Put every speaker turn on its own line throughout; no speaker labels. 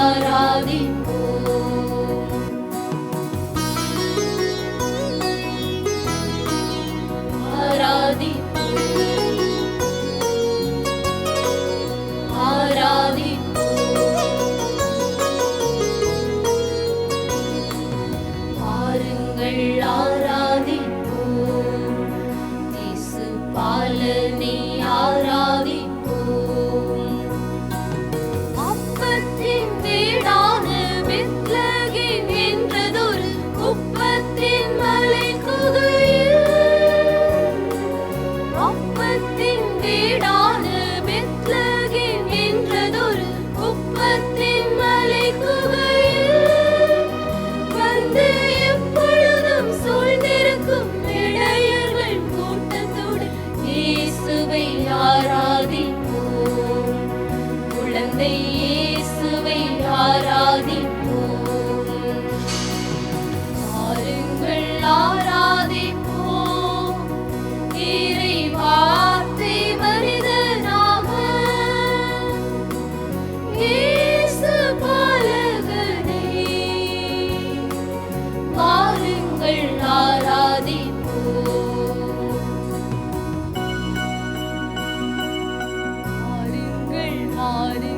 அதிசய வாழ்வின் காட்டிய வழியை morning.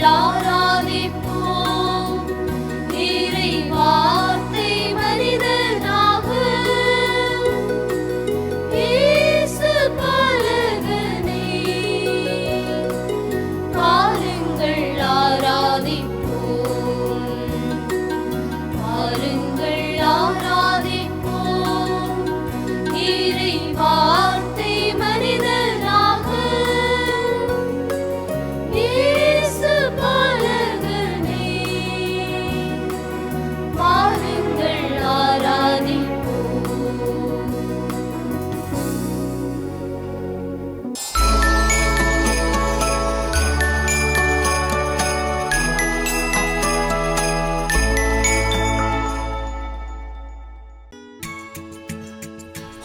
Đó!